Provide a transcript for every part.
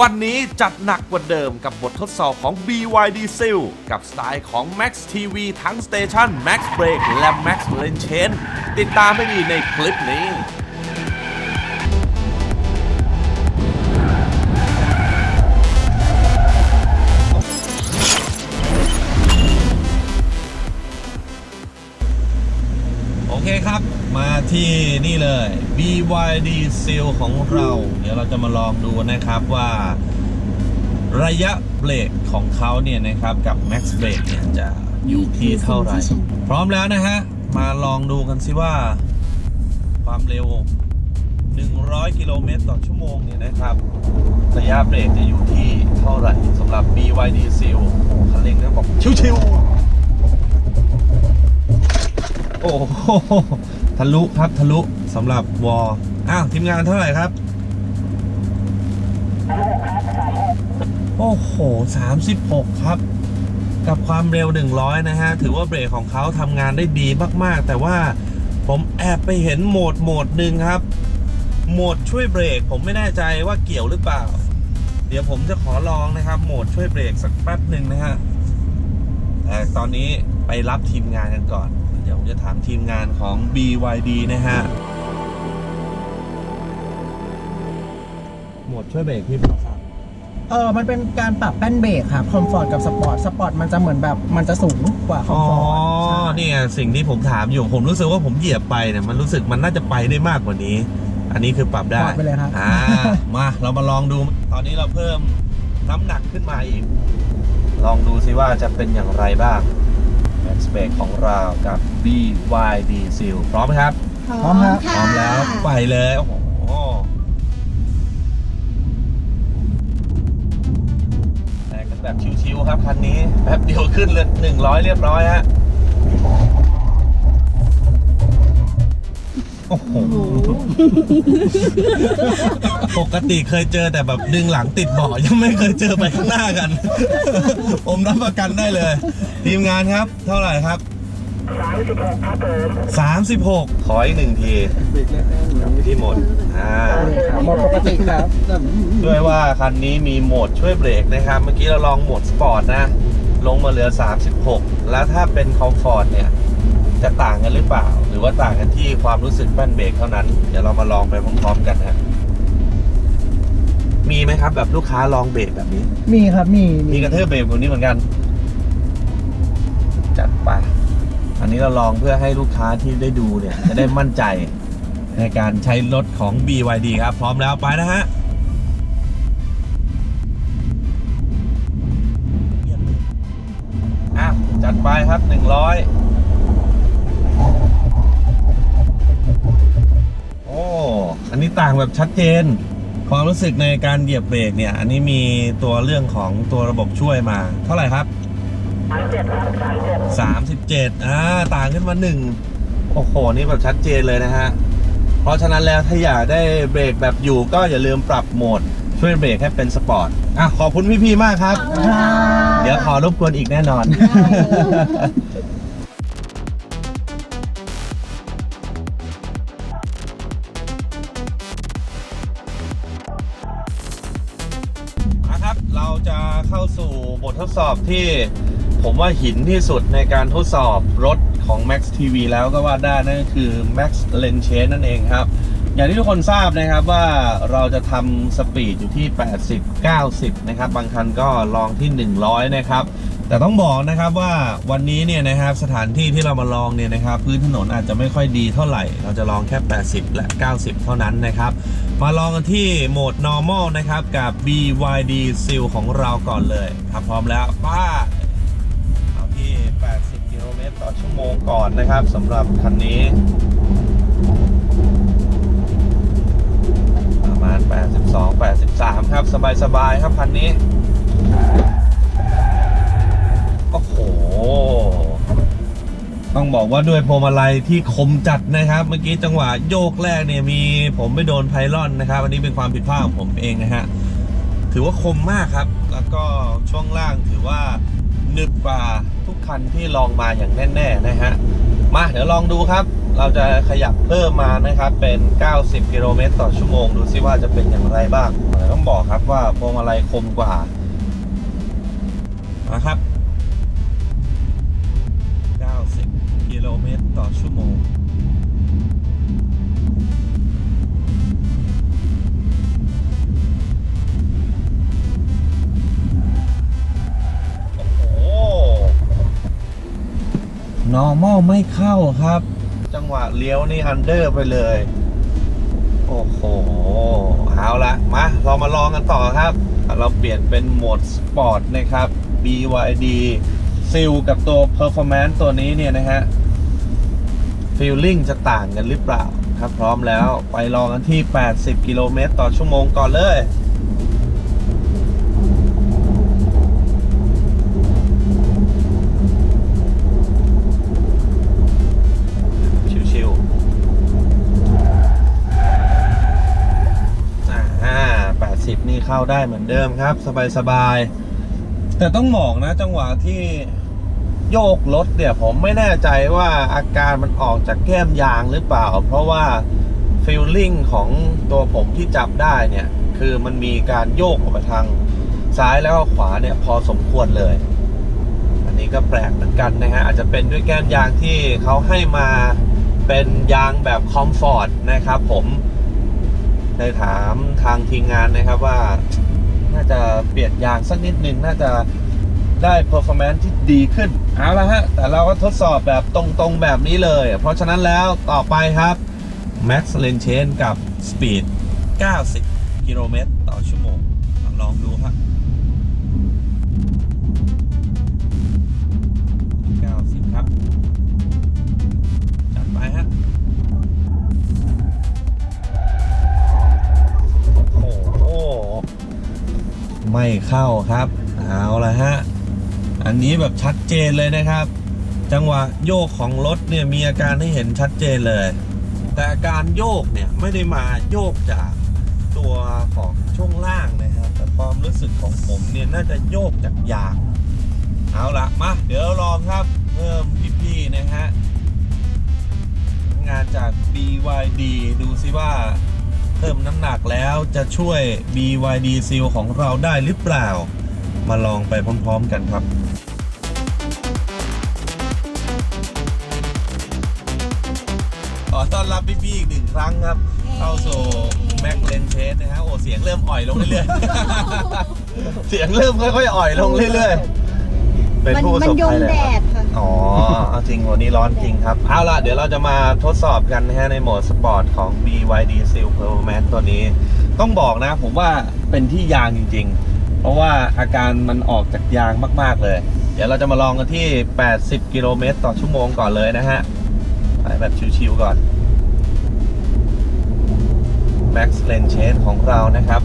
วันนี้จัดหนักกว่าเดิมกับบททดสอบของ BYD Seal กับสไตล์ของ Max TV ทั้ง Station Max Brake และ Max Lane Change ติดตามให้ดีในคลิปนี้ ที่นี่เลย BYD Seal ของเรา เดี๋ยวเราจะมาลองดูนะครับว่า ระยะเบรกของเขาเนี่ยนะครับกับ Max Brake เนี่ยจะอยู่ที่เท่าไหร่ พร้อมแล้วนะฮะ มาลองดูกันสิว่า ความเร็ว 100 กิโลเมตรต่อชั่วโมงเนี่ยนะครับ ระยะเบรกจะอยู่ที่เท่าไหร่สำหรับ BYD Seal โอ้คันเร่งนะบอกชิวๆโอ้โห ทะลุครับทะลุสำหรับวอลอ้าวทีมงานเท่าไหร่ครับ โอ้โห 36 ครับ กับความเร็ว 100 นะฮะ ถือว่าเบรกของเขาทำงานได้ดีมาก ๆ แต่ว่าผมแอบไปเห็นโหมดโหมดหนึ่งครับ โหมดช่วยเบรก ผมไม่แน่ใจว่าเกี่ยวหรือเปล่า เดี๋ยวผมจะขอลองนะครับ โหมดช่วยเบรกสักแป๊บหนึ่งนะฮะแต่ตอนนี้ไปรับทีมงานกันก่อน เดี๋ยวผมจะถามทีมงานของ BYD นะฮะโหมดช่วยเบรกพี่บอกครับเออมันเป็นการปรับแป้นเบรกครับคอมฟอร์ตกับสปอร์ตสปอร์ตมันจะเหมือนแบบมันจะสูงกว่าคอมอ๋อฟอร์ตใช่นี่ไงสิ่งที่ผมถามอยู่ผมรู้สึกว่าผมเหยียบไปเนี่ยมันรู้สึกมันน่าจะไปได้มากกว่านี้ อันนี้คือปรับได้ปรับไปเลยครับ อ่ามาเรามาลองดูตอนนี้เราเพิ่มน้ำหนักขึ้นมาอีก ลองดูซิว่าจะเป็นอย่างไรบ้าง Max Brake ของเรากับ BYD Seal พร้อมไหมครับ พร้อมครับ พร้อมแล้วไปเลยโอ้โหแรงกันแบบชิวๆครับคันนี้แป๊บเดียวขึ้นเลยหนึ่งร้อยเรียบร้อยฮะโอ้โห ปกติเคยเจอแต่แบบดึงหลังติดเบาะยังไม่เคยเจอไปข้างหน้ากัน ผมรับประกันได้เลย ทีมงานครับ เท่าไหร่ครับ36 ขออีกหนึ่งทีที่หมดอ่าหมดปกติครับด้วยว่าคันนี้มีโหมดช่วยเบรกนะครับ เมื่อกี้เราลองโหมดสปอร์ตนะ ลงมาเหลือ 36 แล้วถ้าเป็นคอมฟอร์ตเนี่ยจะต่างกันหรือเปล่า หรือว่าต่างกันที่ความรู้สึกแป้นเบรกเท่านั้น เดี๋ยวเรามาลองไปพร้อมๆกันฮะ มีไหมครับ แบบลูกค้าลองเบรกแบบนี้ มีครับมีมีกระเทือบเบรกแบบนี้เหมือนกัน จัดไป อันนี้เราลองเพื่อให้ลูกค้าที่ได้ดูเนี่ย จะได้มั่นใจในการใช้รถของ BYD ครับ พร้อมแล้วไปนะฮะอะจัดไปครับ 100โอ้อันนี้ต่างแบบชัดเจน ความรู้สึกในการเหยียบเบรกเนี่ย อันนี้มีตัวเรื่องของตัวระบบช่วยมา เท่าไหร่ครับ37อ่าต่างขึ้นมาหนึ่งโอ้โห นี่แบบชัดเจนเลยนะฮะ เพราะฉะนั้นแล้วถ้าอยากได้เบรกแบบอยู่ก็อย่าลืมปรับโหมดช่วยเบรกให้เป็นสปอร์ตอะขอบคุณพี่ๆมากครับ เดี๋ยวขอรบกวนอีกแน่นอน ททดสอบที่ผมว่าหินที่สุดในการทดสอบรถของ Max TV แล้วก็ว่าได้นั่นก็คือ Max Lane Change นั่นเองครับ อย่างที่ทุกคนทราบนะครับว่าเราจะทำสปีดอยู่ที่ 80 90 นะครับ บางคันก็ลองที่ 100 นะครับ แต่ต้องบอกนะครับว่าวันนี้เนี่ยนะครับสถานที่ที่เรามาลองเนี่ยนะครับพื้นถนนอาจจะไม่ค่อยดีเท่าไหร่ เราจะลองแค่ 80 และ 90 เท่านั้นนะครับมาลองกันที่โหมด normal นะครับกับ BYD Seal ของเราก่อนเลยครับพร้อมแล้วป้าเอาที่ 80 กิโลเมตรต่อชั่วโมงก่อนนะครับสำหรับคันนี้ ประมาณ 82 83 ครับสบายๆครับคันนี้ โอ้โห ต้องบอกว่าด้วยพวงมาลัยที่คมจัดนะครับ เมื่อกี้จังหวะโยกแรกเนี่ยมีผมไปโดนไพลอนนะครับ อันนี้เป็นความผิดพลาดของผมเองนะฮะ ถือว่าคมมากครับ แล้วก็ช่วงล่างถือว่าหนึบกว่าทุกคันที่ลองมาอย่างแน่ๆนะฮะ มาเดี๋ยวลองดูครับ เราจะขยับเพิ่มมานะครับ เป็น 90 กิโลเมตรต่อชั่วโมง ดูซิว่าจะเป็นอย่างไรบ้าง ต้องบอกครับว่าพวงมาลัยคมกว่านะครับ ต่อชั่วโมงโอ้โห normal ไม่เข้าครับ จังหวะเลี้ยวนี่อันเดอร์ไปเลย โอ้โห เอาละมาเรามาลองกันต่อครับ เราเปลี่ยนเป็นโหมดสปอร์ตนะครับ BYD ซิลกับตัว Performance ตัวนี้เนี่ยนะฮะ ฟีลลิ่งจะต่างกันหรือเปล่าครับพร้อมแล้วไปลองกันที่ 80 กิโลเมตรต่อชั่วโมงก่อนเลยชิวๆอ่า80นี่เข้าได้เหมือนเดิมครับ สบายๆแต่ต้องบอกนะจังหวะที่ โยกรถเนี่ยผมไม่แน่ใจว่าอาการมันออกจากแก้มยางหรือเปล่า เพราะว่าฟีลลิ่งของตัวผมที่จับได้เนี่ย คือมันมีการโยกออกไปทางซ้ายแล้วก็ขวาเนี่ยพอสมควรเลย อันนี้ก็แปลกเหมือนกันนะฮะอาจจะเป็นด้วยแก้มยางที่เขาให้มาเป็นยางแบบคอมฟอร์ตนะครับผมได้ถามทางทีมงานนะครับว่า น่าจะเปลี่ยนยางสักนิดนึงน่าจะ ได้ performance ที่ดีขึ้นเอาละฮะ แต่เราก็ทดสอบแบบตรงๆแบบนี้เลย เพราะฉะนั้นแล้วต่อไปครับ Max Lane Change กับ Speed 90 กิโลเมตรต่อชั่วโมง ลองดูครับ90 ครับ จัดไปฮะโอ้โหไม่เข้าครับ เอาละฮะ นนี้แบบชัดเจนเลยนะครับ จังหวะโยกของรถเนี่ยมีอาการให้เห็นชัดเจนเลย แต่การโยกเนี่ยไม่ได้มาโยกจากตัวของช่วงล่างนะครับ แต่ความรู้สึกของผมเนี่ยน่าจะโยกจากยางเอาละมาเดี๋ยวลองครับเพิ่มพี่ๆนะฮะงานจาก BYD ดูซิว่าเพิ่มน้ำหนักแล้วจะช่วย BYD Seal ของเราได้หรือเปล่า มาลองไปพร้อมๆกันครับ ต้อนรับพี่ๆอีกหนึ่งครั้งครับ เข้าสู่ Mac l e n c h a s e นะฮะโอ้เสียงเริ่มอ่อยลงเรื่อยๆ เสียงเริ่มค่อยๆอ่อยลงเรื่อยๆ เป็นมันผู้ประมัสนบยภังยเลยแดครับดค่ะ อ๋อเอาจริงวันนี้ร้อนจริงครับ เอาล่ะ เดี๋ยวเราจะมาทดสอบกันนะฮะในโหมดสปอร์ตของ BYD Seal Performance ตัวนี้ ต้องบอกนะ ผมว่าเป็นที่ยางจริง ๆ เพราะว่าอาการมันออกจากยางมากๆเลย เดี๋ยวเราจะมาลองกันที่ 80 กิโลเมตรต่อชั่วโมงก่อนเลยนะฮะไปแบบชิวๆก่อน Max Lane Change ของเรานะครับ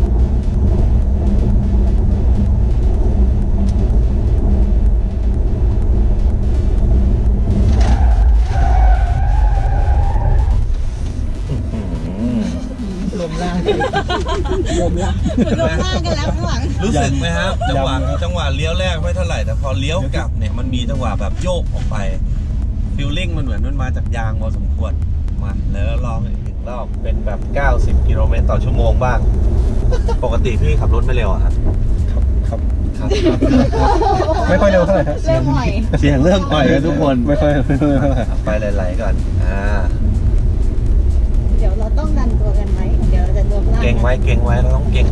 รวมร่างรวมร่างลงล่างกันแล้วข้างหลังรู้สึกไหมครับจังหวะยังครับจังหวะเลี้ยวแรกไม่เท่าไหร่แต่พอเลี้ยวกลับเนี่ยมันมีจังหวะแบบโยกออกไปฟิลลิ่งมันเหมือนมันมาจากยางพอสมควรมาแล้วลองอีกหนึ่ง รอบเป็นแบบ 90 กิโลเมตรต่อชั่วโมงบ้าง ปกติพี่ขับรถไม่เร็วอะครับ ครับครับไม่ค่อยเร็วเท่าไหร่ครับเริ่มหน่อยเสียงเริ่มอ่อยกันทุกคนไม่ค่อยไม่ค่อยเท่าไหร่ไปไหลๆก่อน อ่า เดี๋ยวเราต้องดันตัวกันไหมเดี๋ยวเราจะรวมล่างเก่งไว้เก่งไว้เราต้องเก่ง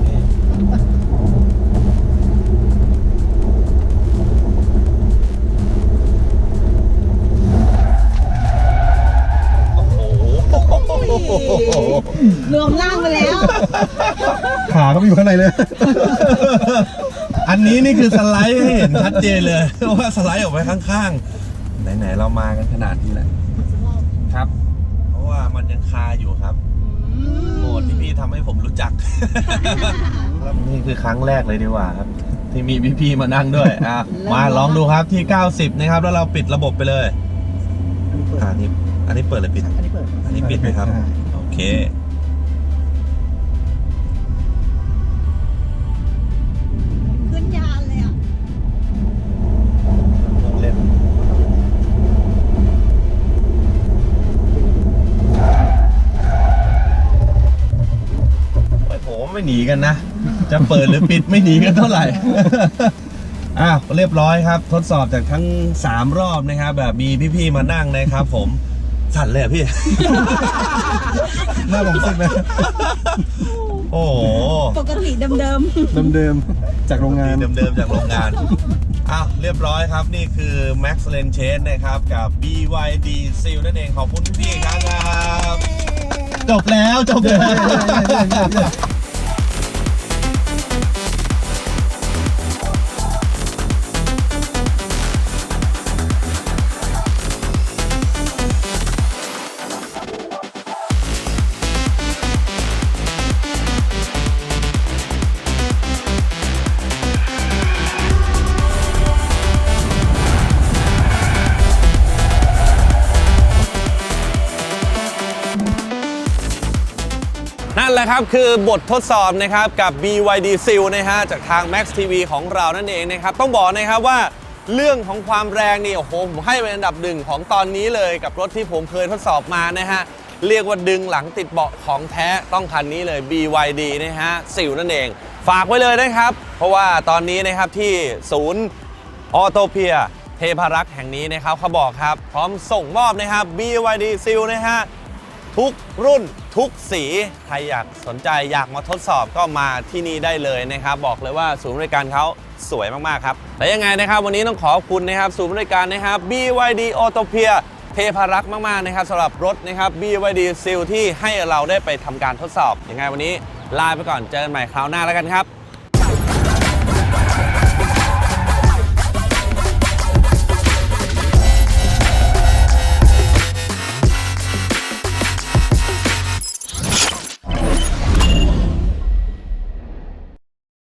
รวมล่างไปแล้ว ขาก็อยู่ข้างในเลย อันนี้นี่คือสไลด์ให้เห็นชัดเจนเลยว่าสไลด์ออกไปข้างๆ ไหนๆเรามากันขนาดนี้แหละครับ เพราะว่ามันยังคาอยู่ครับโหมดที่พี่ทำให้ผมรู้จักนี่คือครั้งแรกเลยดีกว่าครับ ที่มีพี่ๆมานั่งด้วยอะมาลองดูครับที่ 90 นะครับ แล้วเราปิดระบบไปเลยอ่านี่อันนี้เปิดหรือปิดอันนี้เปิด อันนี้ปิดไหมครับ โอเค ขึ้นยานเลยอะเล่นโอ้ยโหไม่หนีกันนะ จะเปิดหรือปิดไม่หนีกันเท่าไหร่ อ้าวเรียบร้อยครับ ทดสอบจากทั้ง 3 รอบนะครับ แบบมีพี่ๆมานั่งนะครับผม สั่นเลยอะพี่ หน้าผมสิบนะโอ้โหปกติเดิมเดิมๆจากโรงงาน เดิมๆจากโรงงาน อ้าวเรียบร้อยครับนี่คือ Max l e n c h a n นะครับ กับ BYD Seal นั่นเองขอบคุณพี่ๆครับ จบแล้วจบแล้วนั่ แหละครับคือบททดสอบนะครับกับ BYD Seal นะฮะจากทาง Max TV ของเรานั่นเองนะครับ ต้องบอกนะครับว่าเรื่องของความแรงนี่โอ้โหผมให้เป็นอันดับหนึ่งของตอนนี้เลยกับรถที่ผมเคยทดสอบมานะฮะเรียกว่าดึงหลังติดเบาะของแท้ต้องคันนี้เลย BYD นะฮะซิลนั่นเอง ฝากไว้เลยนะครับ เพราะว่าตอนนี้นะครับที่ศูนย์ออโตเพียเทพารักษ์แห่งนี้นะครับเขาบอกครับ พร้อมส่งมอบนะครับ BYD Seal นะฮะทุกรุ่น ทุกสีใครอยากสนใจอยากมาทดสอบก็มาที่นี่ได้เลยนะครับ บอกเลยว่าศูนย์บริการเขาสวยมาก ๆ ครับและยังไงนะครับ วันนี้ต้องขอบคุณนะครับศูนย์บริการนะครับ BYD Auto p i a เทพารักษ์มาก ๆ นะครับสำหรับรถนะครับ BYD Seal ที่ให้เราได้ไปทำการทดสอบยังไงวันนี้ลาไปก่อนเจอกันใหม่คราวหน้าแล้วกันครับ